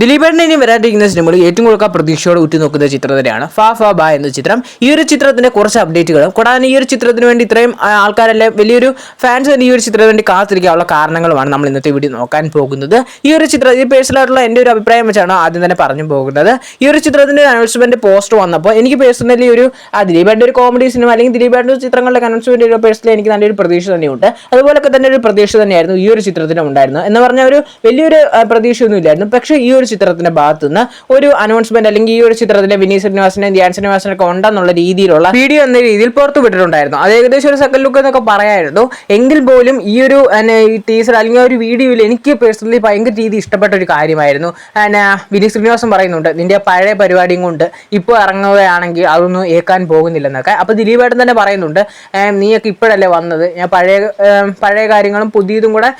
ദിലീപേട്ടനെ ഇനി വരാതിരിക്കുന്ന സിനിമകൾ ഏറ്റവും കൂടുതൽ പ്രതീക്ഷയോടെ ഉറ്റുനോക്കുന്ന ചിത്രം തന്നെയാണ് ഫാ ഫാ ബാ എന്ന ചിത്രം. ഈ ഒരു ചിത്രത്തിന്റെ കുറച്ച് അപ്ഡേറ്റുകളും കൂടാതെ ഈ ഒരു ചിത്രത്തിന് വേണ്ടി ഇത്രയും ആൾക്കാരെല്ലാം വലിയൊരു ഫാൻസ് തന്നെ ഈ ഒരു ചിത്രത്തിന് വേണ്ടി കാത്തിരിക്കാനുള്ള കാരണങ്ങളുമാണ് നമ്മൾ ഇന്നത്തെ വീഡിയോ നോക്കാൻ പോകുന്നത്. ഈ ഒരു ചിത്രം ഈ പേഴ്സണൽ ആയിട്ടുള്ള എന്റെ ഒരു അഭിപ്രായം വെച്ചാണ് ആദ്യം തന്നെ പറഞ്ഞു പോകുന്നത്. ഈ ഒരു ചിത്രത്തിന്റെ അനൗൺസ്മെന്റ് പോസ്റ്റ് വന്നപ്പോൾ എനിക്ക് പേഴ്സണലി ഒരു ആ ഒരു കോമഡി സിനിമ അല്ലെങ്കിൽ ദിലീപേട്ടന്റെ ചിത്രങ്ങളുടെ അനൗൺസ്മെന്റ് ഒരു പേഴ്സണലി എനിക്ക് നല്ലൊരു പ്രതീക്ഷ തന്നെയുണ്ട്. അതുപോലൊക്കെ തന്നെ ഒരു പ്രതീക്ഷ തന്നെയായിരുന്നു ഈ ഒരു ചിത്രത്തിനും ഉണ്ടായിരുന്നു എന്ന് പറഞ്ഞ ഒരു വലിയൊരു പ്രതീക്ഷയൊന്നും ഇല്ലായിരുന്നു. പക്ഷേ ഈ ചിത്രത്തിന്റെ ഭാഗത്തു നിന്ന് ഒരു അനൗൺസ്മെന്റ് അല്ലെങ്കിൽ ഈ ഒരു ചിത്രത്തിലെ വിനീത് ശ്രീനിവാസനെ ധ്യാൻ ശ്രീനിവാസനെ ഒക്കെ ഉണ്ടെന്നുള്ള രീതിയിലുള്ള വീഡിയോ എന്ന രീതിയിൽ പുറത്തു വിട്ടിട്ടുണ്ടായിരുന്നു. അത് ഏകദേശം ഒരു സെക്കൻഡ് ലുക്ക് എന്നൊക്കെ പറയായിരുന്നു. എങ്കിൽ പോലും ഈ ഒരു ടീസർ അല്ലെങ്കിൽ ഒരു വീഡിയോയിൽ എനിക്ക് പേഴ്സണലി ഭയങ്കര രീതി ഇഷ്ടപ്പെട്ട ഒരു കാര്യമായിരുന്നു. വിനീത് ശ്രീനിവാസൻ പറയുന്നുണ്ട് നിന്റെ പഴയ പരിപാടിയും കൊണ്ട് ഇപ്പോൾ ഇറങ്ങുകയാണെങ്കിൽ അതൊന്നും ഏക്കാൻ പോകുന്നില്ലെന്നൊക്കെ. അപ്പോൾ ദിലീപേട്ടൻ തന്നെ പറയുന്നുണ്ട് നീയൊക്കെ ഇപ്പോഴല്ലേ വന്നത്? ഞാൻ പഴയ പഴയ കാര്യങ്ങളും പുതിയതും കൂടെ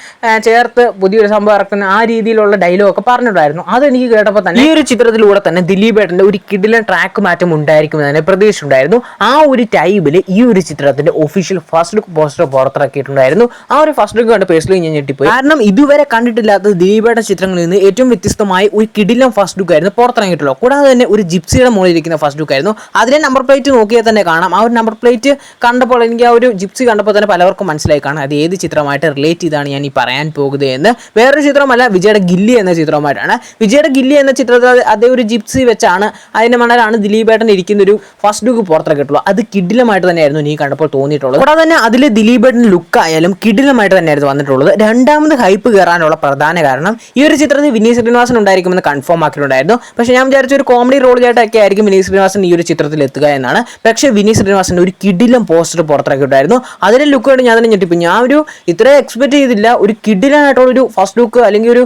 ചേർത്ത് പുതിയൊരു സംഭവം ഇറക്കുന്ന ആ രീതിയിലുള്ള ഡയലോഗ് ഒക്കെ പറഞ്ഞിട്ടുണ്ടായിരുന്നു. അതെനിക്ക് കേട്ടപ്പോൾ തന്നെ ഈ ഒരു ചിത്രത്തിലൂടെ തന്നെ ദിലീപ് ഏട്ടന്റെ ഒരു കിടിലൻ ട്രാക്ക് മാറ്റം ഉണ്ടായിരിക്കുമെന്ന് തന്നെ പ്രതീക്ഷ ഉണ്ടായിരുന്നു ആ ഒരു ടൈമിൽ ഈ ഒരു ചിത്രത്തിന്റെ ഒഫീഷ്യൽ ഫസ്റ്റ് ലുക്ക് പോസ്റ്റർ പുറത്തിറക്കിയിട്ടുണ്ടായിരുന്നു. ആ ഒരു ഫസ്റ്റ് ലുക്ക് കണ്ട പേഴ്സണലി ഞാൻ ഞെട്ടിപ്പോയി. കാരണം ഇതുവരെ കണ്ടിട്ടില്ലാത്ത ദിലീപേട്ട ചിത്രങ്ങളിൽ നിന്ന് ഏറ്റവും വ്യത്യസ്തമായ ഒരു കിടിലം ഫസ്റ്റ് ലുക്ക് ആയിരുന്നു പുറത്തിറങ്ങിയിട്ടുള്ളത്. കൂടാതെ തന്നെ ഒരു ജിപ്സിയുടെ മുകളിൽ ഇരിക്കുന്ന ഫസ്റ്റ് ലുക്ക് ആയിരുന്നു. അതിലെ നമ്പർ പ്ലേറ്റ് നോക്കിയാൽ തന്നെ കാണാം. ആ ഒരു നമ്പർ പ്ലേറ്റ് കണ്ടപ്പോൾ എനിക്ക് ആ ഒരു ജിപ്സി കണ്ടപ്പോൾ തന്നെ പലവർക്കും മനസ്സിലായി കാണാം അത് ഏത് ചിത്രമായിട്ട് റിലേറ്റ് ചെയ്താണ് ഞാൻ ഈ പറയാൻ പോകുന്നത്? എന്ന്. വേറൊരു ചിത്രമല്ല വിജയുടെ ഗില്ലി എന്ന ചിത്രമായിട്ടാണ്. വിജയുടെ ഗില്ലി എന്ന ചിത്രത്തിൽ അതേ ഒരു ജിപ്സി വെച്ചാണ് അതിന്റെ മണലാണ് ദിലീപേട്ടൻ ഇരിക്കുന്ന ഒരു ഫസ്റ്റ് ലുക്ക് പുറത്തിറക്കിയിട്ടുള്ളത് അത് കിഡിലമായിട്ട് തന്നെയായിരുന്നു നീ കണ്ടപ്പോൾ തോന്നിയിട്ടുള്ളത്. കൂടാതെ തന്നെ അതിൽ ദിലീപേട്ടൻ ലുക്ക് ആയാലും കിഡിലമായിട്ട് തന്നെയായിരുന്നു വന്നിട്ടുള്ളത്. രണ്ടാമത് ഹൈപ്പ് കയറാനുള്ള പ്രധാന കാരണം ഈ ഒരു ചിത്രത്തിൽ വിനീത് ശ്രീനിവാസൻ ഉണ്ടായിരിക്കുമെന്ന് കൺഫേം ആക്കിയിട്ടുണ്ടായിരുന്നു. പക്ഷേ ഞാൻ വിചാരിച്ച ഒരു കോമഡി റോളിലായിട്ടൊക്കെ ആയിരിക്കും വിനീത് ശ്രീനിവാസൻ ഈ ഒരു ചിത്രത്തിൽ എത്തുക എന്നാണ്. പക്ഷേ വിനീത് ശ്രീനിവാസൻ ഒരു കിഡിലം പോസ്റ്റർ പുറത്തിറക്കിയിട്ടായിരുന്നു അതിലെ ലുക്ക് കണ്ട് ഞാൻ തന്നെ ഞെട്ടിപ്പോൾ ഞാൻ ഒരു ഇത്ര എക്സ്പെക്ട് ചെയ്തില്ല. ഒരു കിഡിലായിട്ടുള്ള ഒരു ഫസ്റ്റ് ലുക്ക് അല്ലെങ്കിൽ ഒരു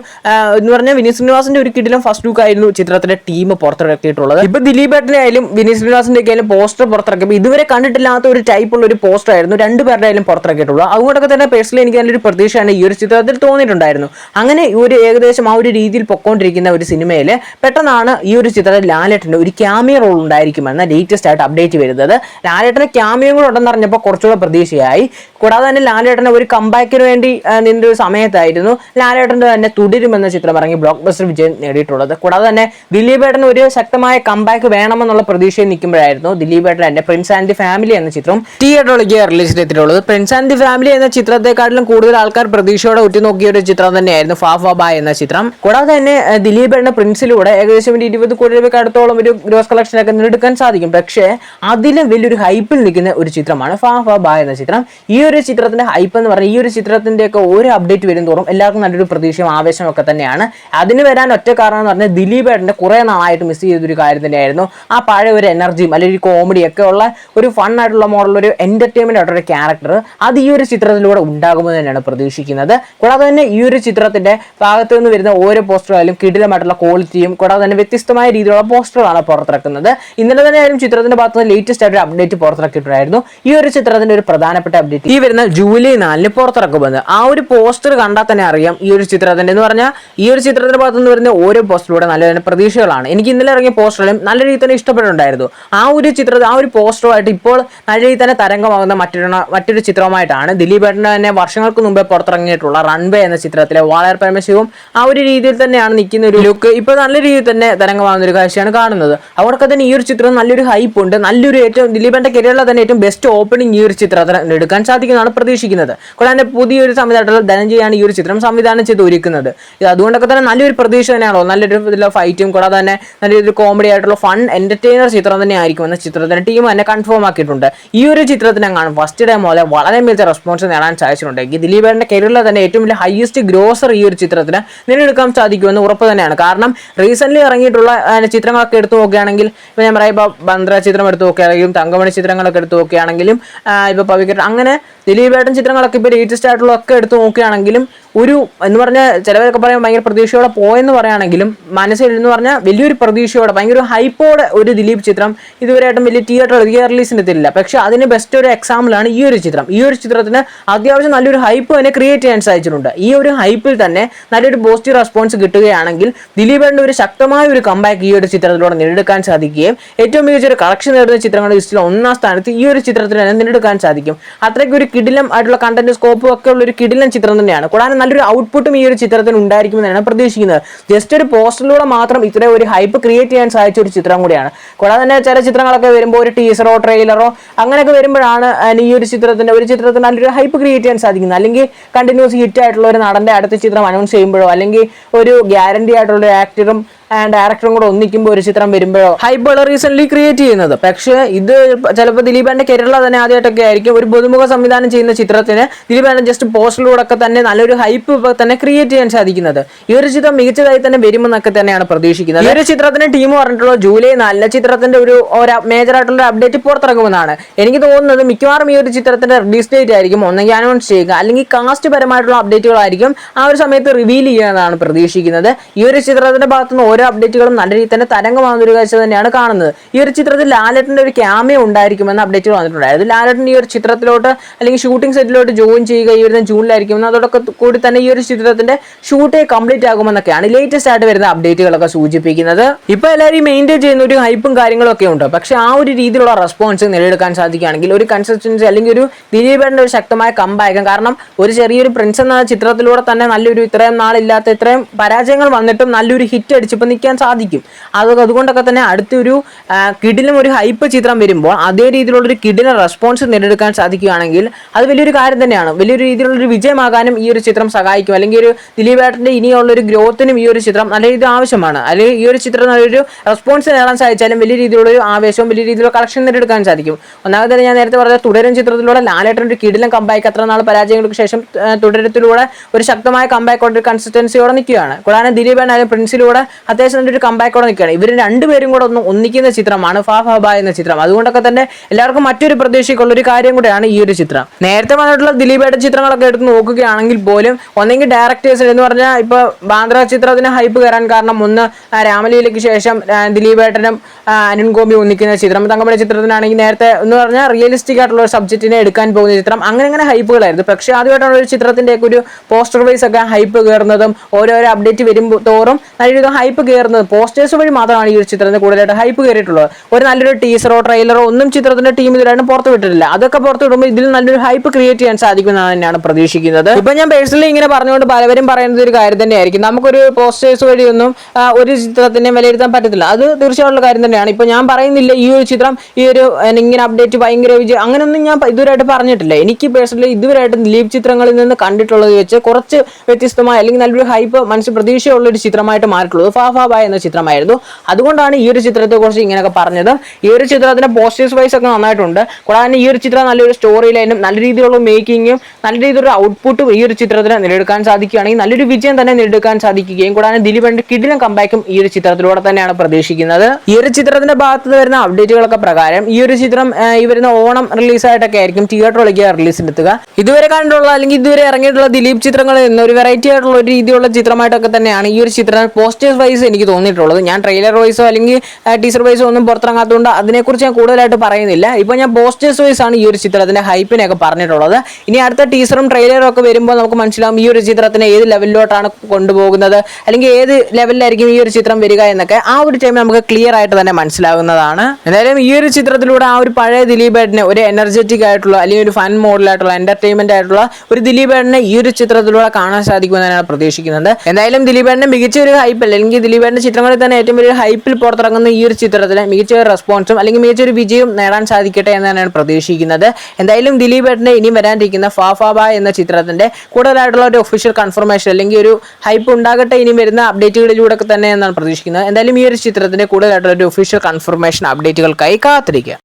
എന്ന് പറഞ്ഞാൽ വിനീത് ശ്രീനിവാസന്റെ ഒരു കിഡിലം ഫസ്റ്റ് ലുക്ക് ആയിരുന്നു ചിത്രത്തിന്റെ ടീം പുറത്തിറക്കിയിട്ടുള്ളത്. ഇപ്പൊ ദിലീപേട്ടന്റെ ആയാലും വിനീത് ശ്രീനിവാസിന്റെ ഒക്കെ ആയാലും പോസ്റ്റർ പുറത്തിറക്കിയപ്പോൾ ഇതുവരെ കണ്ടിട്ടില്ലാത്ത ഒരു ടൈപ്പ് ഉള്ള ഒരു പോസ്റ്റർ ആയിരുന്നു രണ്ടുപേരുടെ ആയാലും പുറത്തിറക്കിയിട്ടുള്ളത്. അതുകൊണ്ടൊക്കെ തന്നെ പേഴ്സണലി എനിക്ക് നല്ലൊരു പ്രതീക്ഷയാണ് ഈ ഒരു ചിത്രത്തിൽ തോന്നിയിട്ടുണ്ടായിരുന്നു. അങ്ങനെ ഒരു ഏകദേശം ആ ഒരു രീതിയിൽ പൊക്കോണ്ടിരിക്കുന്ന ഒരു സിനിമയിൽ പെട്ടെന്നാണ് ഈ ഒരു ചിത്രത്തിൽ ലാലേട്ടന്റെ ഒരു ക്യാമിയ റോൾ ഉണ്ടായിരിക്കുമെന്ന ലേറ്റസ്റ്റ് ആയിട്ട് അപ്ഡേറ്റ് വരുന്നത്. ലാലേട്ടന്റെ ക്യാമിയും കൂടെ ഉണ്ടെന്ന് അറിഞ്ഞപ്പോൾ കുറച്ചുകൂടെ പ്രതീക്ഷയായി. കൂടാതെ തന്നെ ലാലേട്ടനെ ഒരു കമ്പാക്കിന് വേണ്ടി നിന്നൊരു നിന്ന ഒരു സമയത്തായിരുന്നു. ലാലേട്ടന്റെ തന്നെ തുടരുമെന്ന ചിത്രം ഇറങ്ങി ബ്ലോക്ക് ബസ്റ്റർ വിജയം നേടിയിട്ടുള്ളത്. കൂടാതെ തന്നെ ദിലീപ് ഏട്ടൻ ഒരു ശക്തമായ കമ്പാക്ക് വേണമെന്നുള്ള പ്രതീക്ഷയിൽ നിൽക്കുമ്പോഴായിരുന്നു ദിലീപ് ഏട്ടൻ എന്റെ പ്രിൻസ് ആൻഡ് ദി ഫാമിലി എന്ന ചിത്രം തിയേറ്ററിലേക്ക് റിലീസ് ചെയ്തിട്ടുള്ളത് പ്രിൻസ് ആൻഡ് ദി ഫാമിലി എന്ന ചിത്രത്തെക്കാട്ടിലും കൂടുതൽ ആൾക്കാർ പ്രതീക്ഷയോടെ ഉറ്റുനോക്കിയ ഒരു ചിത്രം തന്നെയായിരുന്നു ഫാഫ ബായ് എന്ന ചിത്രം. കൂടാതെ തന്നെ ദിലീപ് ദിലീപേട്ടന്റെ പ്രിൻസിലൂടെ ഏകദേശം ഒരു ഇരുപത് കോടി രൂപയ്ക്ക് അടുത്തോളം ഒരു ഗ്രോസ് കളക്ഷൻ ഒക്കെ നേടുക്കാൻ സാധിക്കും. പക്ഷേ അതിലും വലിയൊരു ഹൈപ്പിൽ നിൽക്കുന്ന ഒരു ചിത്രമാണ് ഫാഫ ബാ എന്ന ചിത്രം. ഈ ഒരു ചിത്രത്തിന്റെ ഹൈപ്പ് എന്ന് പറഞ്ഞാൽ ഈ ഒരു ചിത്രത്തിന്റെ ഒക്കെ ഒരു അപ്ഡേറ്റ് വരും തോറും എല്ലാവർക്കും നല്ലൊരു പ്രതീക്ഷയും ആവേശവും ഒക്കെ തന്നെയാണ്. അതിന് വരാൻ ഒറ്റ കാരണം എന്ന് പറഞ്ഞാൽ ദിലീപ് ഏട്ടന്റെ കുറേ നാളായിട്ട് മിസ് ചെയ്തൊരു കാര്യം തന്നെയായിരുന്നു. ആ പഴയ ഒരു എനർജിയും അല്ലെങ്കിൽ ഒരു കോമഡി ഒക്കെ ഉള്ള ഒരു ഫൺ ആയിട്ടുള്ള മോഡൽ ഒരു എന്റർടൈൻമെന്റ് ആയിട്ടുള്ള ക്യാരക്ടർ അത് ഈ ഒരു ചിത്രത്തിലൂടെ ഉണ്ടാകുമെന്ന് തന്നെയാണ് പ്രതീക്ഷിക്കുന്നത്. കൂടാതെ തന്നെ ഈ ഒരു ചിത്രത്തിന്റെ ഭാഗത്തു നിന്ന് വരുന്ന ഓരോ പോസ്റ്ററുകളിലും കിടിലമായിട്ടുള്ള ക്വാളിറ്റിയും കൂടാതെ തന്നെ വ്യത്യസ്തമായ രീതിയിലുള്ള പോസ്റ്ററുകളാണ് പുറത്തിറക്കുന്നത്. ഇന്നലെ തന്നെ ആയാലും ചിത്രത്തിന്റെ ഭാഗത്ത് നിന്ന് ലേറ്റസ്റ്റ് ആയിട്ട് അപ്ഡേറ്റ് പുറത്തിറക്കിയിട്ടുണ്ടായിരുന്നു. ഈ ഒരു ചിത്രത്തിന്റെ ഒരു പ്രധാനപ്പെട്ട അപ്ഡേറ്റ് ഈ വരുന്ന ജൂലൈ നാലിന് പുറത്തിറക്കുമെന്ന്. ആ ഒരു പോസ്റ്റർ കണ്ടാൽ തന്നെ അറിയാം ഈ ഒരു ചിത്രത്തിന്റെ. എന്ന് പറഞ്ഞാൽ ഈ ഒരു ചിത്രത്തിന്റെ ഭാഗത്ത് നിന്ന് വരുന്ന ഓരോ പോസ്റ്ററിലൂടെ നല്ല തന്നെ പ്രതീക്ഷകളാണ്. എനിക്ക് ഇന്നലെ ഇറങ്ങിയ പോസ്റ്ററിലും നല്ല രീതിയിൽ തന്നെ ഇഷ്ടപ്പെട്ടിട്ടുണ്ടായിരുന്നു. ആ ഒരു ചിത്രം ആ ഒരു പോസ്റ്ററുമായിട്ട് ഇപ്പോൾ നല്ല രീതിയിൽ തന്നെ തരംഗമാകുന്ന മറ്റൊരു മറ്റൊരു ചിത്രമായിട്ടാണ് ദിലീപ് ദിലീപേട്ടന്റെ തന്നെ വർഷങ്ങൾക്ക് മുമ്പേ പുറത്തിറങ്ങിയിട്ടുള്ള റൺവേ എന്ന ചിത്രത്തിലെ വളരെ പരമശിവും ആ ഒരു രീതിയിൽ തന്നെയാണ് നിൽക്കുന്ന ഒരു ലുക്ക് ഇപ്പോൾ നല്ല രീതിയിൽ തന്നെ തരംഗമാകുന്ന ഒരു കാഴ്ചയാണ് കാണുന്നത്. അവർക്ക് തന്നെ ഈ ഒരു ചിത്രം നല്ലൊരു ഹൈപ്പ് ഉണ്ട്. നല്ലൊരു ഏറ്റവും ദിലീപേട്ടന്റെ കരിയറിലെ തന്നെ ഏറ്റവും ബെസ്റ്റ് ഓപ്പണിംഗ് ഈ ഒരു ചിത്രത്തിന് എടുക്കാൻ സാധിക്കുന്നതാണ് പ്രതീക്ഷിക്കുന്നത്. കൂടാതെ പുതിയൊരു സംവിധാനത്തിൽ ധനഞ്ജയാണ് ഈ ഒരു ചിത്രം സംവിധാനം ചെയ്ത് ഒരുക്കുന്നത്. അതുകൊണ്ടൊക്കെ തന്നെ നല്ലൊരു പ്രതീക്ഷ തന്നെയാണോ? നല്ലൊരു ഫൈറ്റും കൂടാതെ തന്നെ നല്ലൊരു കോമഡി ആയിട്ടുള്ള ഫൺ എന്റർടൈനർ ചിത്രം തന്നെ ആയിരിക്കും എന്ന ചിത്രത്തിന്റെ ടീം തന്നെ കൺഫേം ആക്കിയിട്ടുണ്ട്. ഈ ഒരു ചിത്രത്തിനെങ്ങാണ് ഫസ്റ്റ് ഡേ മുതലേ വളരെ മികച്ച റെസ്പോൺസ് നേടാൻ സാധിച്ചിട്ടുണ്ട്. ഈ ദിലീപേട്ടന്റെ കരിയറിലെ തന്നെ ഏറ്റവും വലിയ ഹയസ്റ്റ് ഗ്രോസർ ഈ ഒരു ചിത്രത്തിന് നേടിയെടുക്കാൻ സാധിക്കുമെന്ന് ഉറപ്പ് തന്നെയാണ്. കാരണം റീസെന്റ് ഇറങ്ങിയിട്ടുള്ള ചിത്രങ്ങളൊക്കെ എടുത്തു നോക്കുകയാണെങ്കിൽ ഇപ്പൊ ഞാൻ പറയാം ഇപ്പൊ ബന്ദ്ര ചിത്രം എടുത്തു നോക്കുകയാണെങ്കിലും തങ്കമണി ചിത്രങ്ങളൊക്കെ എടുത്തു നോക്കുകയാണെങ്കിലും ഇപ്പൊ പവിക്കർ അങ്ങനെ ദിലീപേട്ടൻ ചിത്രങ്ങളൊക്കെ ഇപ്പോൾ ലേറ്റസ്റ്റ് ആയിട്ടുള്ള ഒക്കെ എടുത്ത് നോക്കുകയാണെങ്കിലും ഒരു എന്ന് പറഞ്ഞാൽ ചിലവരൊക്കെ പറയാൻ ഭയങ്കര പ്രതീക്ഷയോടെ പോയെന്ന് പറയുകയാണെങ്കിലും മനസ്സിൽ എന്ന് പറഞ്ഞാൽ വലിയൊരു പ്രതീക്ഷയോടെ ഭയങ്കര ഹൈപ്പോടെ ഒരു ദിലീപ് ചിത്രം ഇതുവരെയായിട്ടും വലിയ തിയേറ്റർ റിലീസിന് എത്തില്ല പക്ഷേ അതിന് ബെസ്റ്റ് ഒരു എക്സാമ്പിളാണ് ഈ ഒരു ചിത്രം. ഈ ഒരു ചിത്രത്തിന് അത്യാവശ്യം നല്ലൊരു ഹൈപ്പ് തന്നെ ക്രിയേറ്റ് ചെയ്യാൻ സാധിച്ചിട്ടുണ്ട്. ഈ ഒരു ഹൈപ്പിൽ തന്നെ നല്ലൊരു പോസിറ്റീവ് റെസ്പോൺസ് കിട്ടുകയാണെങ്കിൽ ദിലീപേണ്ട ഒരു ശക്തമായ ഒരു കമ്പാക്ക് ഈ ഒരു ചിത്രത്തിലൂടെ നേടിയെടുക്കാൻ സാധിക്കുകയും ഏറ്റവും മികച്ച ഒരു കളക്ഷൻ നേടുന്ന ചിത്രങ്ങളുടെ ലിസ്റ്റിൽ ഒന്നാം സ്ഥാനത്ത് ഈ ഒരു ചിത്രത്തിന് തന്നെ നേടിയെടുക്കാൻ സാധിക്കും. അത്രയ്ക്ക് ഒരു കിടിലം ആയിട്ടുള്ള കണ്ടന്റ് സ്കോപ്പും ഒക്കെ ഉള്ള ഒരു കിടിലം ചിത്രം തന്നെയാണ്. കൂടാതെ നല്ലൊരു ഔട്ട്പുട്ടും ഈ ഒരു ചിത്രത്തിന് ഉണ്ടായിരിക്കുമെന്നാണ് പ്രതീക്ഷിക്കുന്നത്. ജസ്റ്റ് ഒരു പോസ്റ്ററിലൂടെ മാത്രം ഇത്രയും ഒരു ഹൈപ്പ് ക്രിയേറ്റ് ചെയ്യാൻ സാധിച്ച ഒരു ചിത്രം കൂടിയാണ്. കൂടാതെ തന്നെ ചില ചിത്രങ്ങളൊക്കെ വരുമ്പോൾ ഒരു ടീസറോ ട്രെയിലറോ അങ്ങനെയൊക്കെ വരുമ്പോഴാണ് ഈ ഒരു ചിത്രത്തിന്റെ ഒരു ചിത്രത്തിന് നല്ലൊരു ഹൈപ്പ് ക്രിയേറ്റ് ചെയ്യാൻ സാധിക്കുന്നത്. അല്ലെങ്കിൽ കണ്ടിന്യൂസ് ഹിറ്റ് ആയിട്ടുള്ള ഒരു നടന്റെ അടുത്ത ചിത്രം അനൗൺസ് ചെയ്യുമ്പോഴോ അല്ലെങ്കിൽ ഒരു ഗ്യാരണ്ടി ആയിട്ടുള്ള ഒരു ആക്ടറും ഡയറക്ടറും കൂടെ ഒന്നിക്കുമ്പോൾ ഒരു ചിത്രം വരുമ്പോഴോ? ഹൈബോള റീസെന്റ് ക്രിയേറ്റ് ചെയ്യുന്നത്. പക്ഷേ ഇത് ചിലപ്പോൾ ദിലീപാന്റെ കേരള തന്നെ ആദ്യമായിട്ടൊക്കെ ആയിരിക്കും. ഒരു പുതുമുഖ സംവിധാനം ചെയ്യുന്ന ചിത്രത്തിന് ദിലീപാന്റെ ജസ്റ്റ് പോസ്റ്ററിലൂടെ ഒക്കെ തന്നെ നല്ലൊരു ഹൈപ്പ് തന്നെ ക്രിയേറ്റ് ചെയ്യാൻ സാധിക്കുന്നത്. ഈ ഒരു ചിത്രം മികച്ചതായി തന്നെ വരുമെന്നൊക്കെ തന്നെയാണ് പ്രതീക്ഷിക്കുന്നത്. ഈ ഒരു ചിത്രത്തിന് ടീം പറഞ്ഞിട്ടുള്ള ജൂലൈ നാലിന് ചിത്രത്തിന്റെ ഒരു മേജർ ആയിട്ടുള്ള അപ്ഡേറ്റ് പുറത്തിറങ്ങുമെന്നാണ്. എനിക്ക് തോന്നുന്നത് മിക്കവാറും ഈ ഒരു ചിത്രത്തിന്റെ റിലീസ് ഡേറ്റ് ആയിരിക്കും. ഒന്നെങ്കിൽ അനൗൺസ് ചെയ്യുക. അല്ലെങ്കിൽ കാസ്റ്റ് പരമായിട്ടുള്ള അപ്ഡേറ്റുകളായിരിക്കും ആ ഒരു സമയത്ത് റിവീൽ ചെയ്യാനാണ് പ്രതീക്ഷിക്കുന്നത്. ഈ ഒരു ചിത്രത്തിന്റെ ഭാഗത്തുനിന്ന് ഓരോ അപ്ഡേറ്റുകളും നല്ല രീതിയിൽ തന്നെ തരംഗമാകുന്ന ഒരു കാഴ്ച തന്നെയാണ് കാണുന്നത്. ഈ ഒരു ചിത്രത്തിൽ ലാലേട്ടന്റെ ഒരു ക്യാമിയ ഉണ്ടായിരിക്കുമെന്ന് അപ്ഡേറ്റുകൾ വന്നിട്ടുണ്ടായിരുന്നു ലാലേട്ടൻ ഈ ഒരു ചിത്രത്തിലോട്ട് അല്ലെങ്കിൽ ഷൂട്ടിംഗ് സെറ്റിലോട്ട് ജോയിൻ ചെയ്യുക ഈ വരുന്ന ജൂണിലായിരിക്കും അതോടൊക്കെ കൂടി തന്നെ ഈ ഒരു ചിത്രത്തിന്റെ ഷൂട്ടേ കംപ്ലീറ്റ് ആകുമെന്നൊക്കെയാണ് ലേറ്റസ്റ്റ് ആയിട്ട് വരുന്ന അപ്ഡേറ്റുകളൊക്കെ സൂചിപ്പിക്കുന്നത്. ഇപ്പൊ എല്ലാവരും മെയിന്റെയിൻ ചെയ്യുന്ന ഒരു ഹൈപ്പും കാര്യങ്ങളൊക്കെ ഉണ്ട്. പക്ഷെ ആ ഒരു രീതിയിലുള്ള റെസ്പോൺസ് നേടിയെടുക്കാൻ സാധിക്കുകയാണെങ്കിൽ ഒരു കൺസിസ്റ്റൻസി അല്ലെങ്കിൽ ഒരു ദിലീപേന്റെ ഒരു ശക്തമായ കമ്പായകം കാരണം ഒരു ചെറിയൊരു പ്രിൻസ് എന്ന ചിത്രത്തിലൂടെ തന്നെ നല്ലൊരു ഇത്രയും നാളില്ലാത്ത ഇത്രയും പരാജയങ്ങൾ വന്നിട്ടും നല്ലൊരു ഹിറ്റ് അടിച്ചപ്പോൾ നിൽക്കാൻ സാധിക്കും. അത് അതുകൊണ്ടൊക്കെ തന്നെ അടുത്തൊരു കിഡിലും ഒരു ഹൈപ്പ് ചിത്രം വരുമ്പോൾ അതേ രീതിയിലുള്ളൊരു കിടിലം റെസ്പോൺസ് നേടിയെടുക്കാൻ സാധിക്കുകയാണെങ്കിൽ അത് വലിയൊരു കാര്യം തന്നെയാണ്. വലിയൊരു രീതിയിലുള്ളൊരു വിജയമാകാനും ഈ ഒരു ചിത്രം സഹായിക്കും. അല്ലെങ്കിൽ ഒരു ദിലീപേട്ടന്റെ ഇനിയുള്ളൊരു ഗ്രോത്തിനും ഈ ഒരു ചിത്രം നല്ല രീതിയിൽ ആവശ്യമാണ്. അല്ലെങ്കിൽ ഈ ഒരു ചിത്രം നല്ലൊരു റെസ്പോൺസ് നേടാൻ സാധിച്ചാലും വലിയ രീതിയിലുള്ളൊരു ആവേശവും വലിയ രീതിയിലുള്ള കളക്ഷൻ നേടിയെടുക്കാൻ സാധിക്കും. ഒന്നാമത് തന്നെ ഞാൻ നേരത്തെ പറഞ്ഞ തുടരും ചിത്രത്തിലൂടെ ലാലേട്ടൻ ഒരു കിടിലം കമ്പാക്ക് അത്ര നാൾ പരാജയങ്ങൾക്ക് ശേഷം തുടരത്തിലൂടെ ഒരു ശക്തമായ കമ്പാക്കോടെ ഒരു കൺസിസ്റ്റൻസിയോടെ നിൽക്കുകയാണ്. കൂടാതെ ദിലീപേട്ടൻ പ്രിൻസിലൂടെ അത്യാവശ്യം നല്ലൊരു കമ്പാക്കോടെ നിൽക്കുകയാണ്. ഇവർ രണ്ടുപേരും കൂടെ ഒന്ന് ഒന്നിക്കുന്ന ചിത്രമാണ് ഫാ ഫാ എന്ന ചിത്രം. അതുകൊണ്ടൊക്കെ തന്നെ എല്ലാവർക്കും മറ്റൊരു പ്രതീക്ഷയ്ക്കുള്ള ഒരു കാര്യം കൂടെയാണ് ഈ ഒരു ചിത്രം. നേരത്തെ വന്നിട്ടുള്ള ദിലീപേട്ട ചിത്രങ്ങളൊക്കെ എടുത്ത് നോക്കുകയാണെങ്കിൽ പോലും ഒന്നെങ്കിൽ ഡയറക്ടേഴ്സ് എന്ന് പറഞ്ഞാൽ ഇപ്പൊ ബാന്ദ്ര ചിത്രത്തിന് ഹൈപ്പ് കയറാൻ കാരണം ഒന്ന് രാമലീലയ്ക്ക് ശേഷം ദിലീപേട്ടനും അരുൺ ഗോപി ഒന്നിക്കുന്ന ചിത്രം. തങ്കമണി ചിത്രത്തിനാണെങ്കിൽ നേരത്തെ എന്ന് പറഞ്ഞാൽ റിയലിസ്റ്റിക് ആയിട്ടുള്ള ഒരു സബ്ജക്റ്റിനെ എടുക്കാൻ പോകുന്ന ചിത്രം. അങ്ങനെ അങ്ങനെ ഹൈപ്പുകളായിരുന്നു പക്ഷേ ആദ്യമായിട്ടാണ് ഒരു ചിത്രത്തിന്റെ ഒരു പോസ്റ്റർ വൈസ് ഒക്കെ ഹൈപ്പ് കയറുന്നതും ഓരോരോ അപ്ഡേറ്റ് വരുമ്പോൾ തോറും നല്ലൊരു ഹൈപ്പ് കയറുന്നത്. പോസ്റ്റേഴ്സ് വഴി മാത്രമാണ് ഈ ഒരു ചിത്രത്തിന് കൂടുതലായിട്ട് ഹൈപ്പ് കയറിയിട്ടുള്ളത്. ഒരു നല്ലൊരു ടീസറോ ട്രെയിലറോ ഒന്നും ചിത്രത്തിന്റെ ടീം ഇതിലായിട്ട് പുറത്തു വിട്ടിട്ടില്ല. അതൊക്കെ പുറത്തു വിടുമ്പോൾ ഇതിൽ നല്ലൊരു ഹൈപ്പ് ക്രിയേറ്റ് ചെയ്യാൻ സാധിക്കുമെന്നാണ് തന്നെയാണ് പ്രതീക്ഷിക്കുന്നത്. ഇപ്പൊ ഞാൻ പേഴ്സണലി ഇങ്ങനെ പറഞ്ഞുകൊണ്ട് പലവരും പറയുന്നത് ഒരു കാര്യം തന്നെയായിരിക്കും. നമുക്കൊരു പോസ്റ്റേഴ്സ് വഴിയൊന്നും ഒരു ചിത്രത്തിനെ വിലയിരുത്താൻ പറ്റത്തില്ല. അത് തീർച്ചയായിട്ടുള്ള കാര്യം തന്നെയാണ്. ഇപ്പൊ ഞാൻ പറയുന്നില്ല ഈ ഒരു ചിത്രം ഈ ഒരു ഇങ്ങനെ അപ്ഡേറ്റ് ഭയങ്കര വിജയം അങ്ങനെയൊന്നും ഞാൻ ഇതുവരെയായിട്ട് പറഞ്ഞിട്ടില്ല. എനിക്ക് പേഴ്സണലി ഇതുവരെയായിട്ട് ലീവ് ചിത്രങ്ങളിൽ നിന്ന് കണ്ടിട്ടുള്ളത് വെച്ച് കുറച്ച് വ്യത്യസ്തമായ അല്ലെങ്കിൽ നല്ലൊരു ഹൈപ്പ് മനസ്സിൽ പ്രതീക്ഷയുള്ള ഒരു ചിത്രമായിട്ട് മാറിയിട്ടുള്ളത്. ഫാ ബായ് എന്ന ചിത്രമായിരുന്നു. അതുകൊണ്ടാണ് ഈ ഒരു ചിത്രത്തെ കുറിച്ച് ഇങ്ങനെയൊക്കെ പറഞ്ഞത്. ഈ ഒരു ചിത്രത്തിന്റെ പോസ്റ്റേഴ്സ് വൈസ് ഒക്കെ നന്നായിട്ടുണ്ട്. കൂടാതെ തന്നെ ഈ ഒരു ചിത്രം നല്ലൊരു സ്റ്റോറി ലൈനും നല്ല രീതിയിലുള്ള മേക്കിങ്ങും നല്ല രീതിയിലുള്ള ഔട്ട്പുട്ടും ഈ ഒരു ചിത്രത്തിന് നേടിയെടുക്കാൻ സാധിക്കുകയാണെങ്കിൽ നല്ലൊരു വിജയം തന്നെ നേടിയെടുക്കാൻ സാധിക്കുകയും കൂടാതെ ദിലീപന്റെ കിടിലും കമ്പാക്കും ഈ ഒരു ചിത്രത്തിലൂടെ തന്നെയാണ് പ്രതീക്ഷിക്കുന്നത്. ഈ ഒരു ചിത്രത്തിന്റെ ഭാഗത്ത് വരുന്ന അപ്ഡേറ്റുകളൊക്കെ പ്രകാരം ഈ ഒരു ചിത്രം ഈ വരുന്ന ഓണം റിലീസായിട്ടൊക്കെ ആയിരിക്കും തിയേറ്ററിലേക്ക് റിലീസിനെത്തുക ഇതുവരെ കണ്ടിട്ടുള്ള അല്ലെങ്കിൽ ഇതുവരെ ഇറങ്ങിയിട്ടുള്ള ദിലീപ് ചിത്രങ്ങളിൽ നിന്ന് ഒരു വെറൈറ്റി ആയിട്ടുള്ള ഒരു രീതിയിലുള്ള ചിത്രമായിട്ടൊക്കെ തന്നെയാണ് ഈ ഒരു ചിത്രം പോസ്റ്റേഴ്സ് വൈസ് എനിക്ക് തോന്നിയിട്ടുള്ളത്. ഞാൻ ട്രെയിലർ വൈസോ അല്ലെങ്കിൽ ടീസർ വൈസോ ഒന്നും പുറത്തിറങ്ങാത്തതുകൊണ്ട് അതിനെക്കുറിച്ച് ഞാൻ കൂടുതലായിട്ട് പറയുന്നില്ല. ഇപ്പോൾ ഞാൻ പോസ്റ്റേഴ്സ് വൈസ് ആണ് ഈ ഒരു ചിത്രത്തിന്റെ ഹൈപ്പിനെയൊക്കെ പറഞ്ഞിട്ടുള്ളത്. ഇനി അടുത്ത ടീസറും ട്രെയിലറും ഒക്കെ വരുമ്പോൾ നമുക്ക് മനസ്സിലാവും ഈ ഒരു ചിത്രത്തിനെ ഏത് ലെവലിലോട്ടാണ് കൊണ്ടുപോകുന്നത് അല്ലെങ്കിൽ ഏത് ലെവലിലായിരിക്കും ഈ ഒരു ചിത്രം വരിക എന്നൊക്കെ ആ ഒരു ടൈമിൽ നമുക്ക് ക്ലിയർ ആയിട്ട് തന്നെ മനസ്സിലാകുന്നതാണ് എന്തായാലും ഈ ഒരു ചിത്രത്തിലൂടെ ആ ഒരു പഴയ ദിലീപേട്ടനെ ഒരു എനർജറ്റിക് ആയിട്ടുള്ള അല്ലെങ്കിൽ ഒരു ഫൺ മോഡലായിട്ടുള്ള എന്റർടൈൻമെന്റ് ആയിട്ടുള്ള ഒരു ദിലീപേട്ടനെ ഈ ഒരു ചിത്രത്തിലൂടെ കാണാൻ സാധിക്കുമെന്ന് തന്നെയാണ് പ്രതീക്ഷിക്കുന്നത്. എന്തായാലും ദിലീപേട്ടന്റെ മികച്ച ഒരു ഹൈപ്പ് അല്ലെങ്കിൽ ദിലീപേട്ടന്റെ ചിത്രങ്ങളിൽ തന്നെ ഏറ്റവും വലിയ ഹൈപ്പിൽ പുറത്തിറങ്ങുന്ന ഈ ഒരു ചിത്രത്തിന് മികച്ച ഒരു റെസ്പോൺസും അല്ലെങ്കിൽ മികച്ച ഒരു വിജയം നേടാൻ സാധിക്കട്ടെ എന്ന് തന്നെയാണ് പ്രതീക്ഷിക്കുന്നത്. എന്തായാലും ദിലീപേട്ടന്റെ ഇനി വരാനിരിക്കുന്ന ഫാഫാബ എന്ന ചിത്രത്തിന്റെ കൂടുതലായിട്ടുള്ള ഒരു ഒഫീഷ്യൽ കൺഫർമേഷൻ അല്ലെങ്കിൽ ഒരു ഹൈപ്പ് ഉണ്ടാകട്ടെ ഇനി വരുന്ന അപ്ഡേറ്റുകളിലൂടെ തന്നെ എന്നാണ് പ്രതീക്ഷിക്കുന്നത്. എന്തായാലും ഈ ഒരു ചിത്രത്തിന്റെ കൂടുതലായിട്ടുള്ള ഒരു ഒഫീഷ്യൽ കൺഫർമേഷൻ അപ്ഡേറ്റുകൾക്കായി കാത്തിരിക്കുക.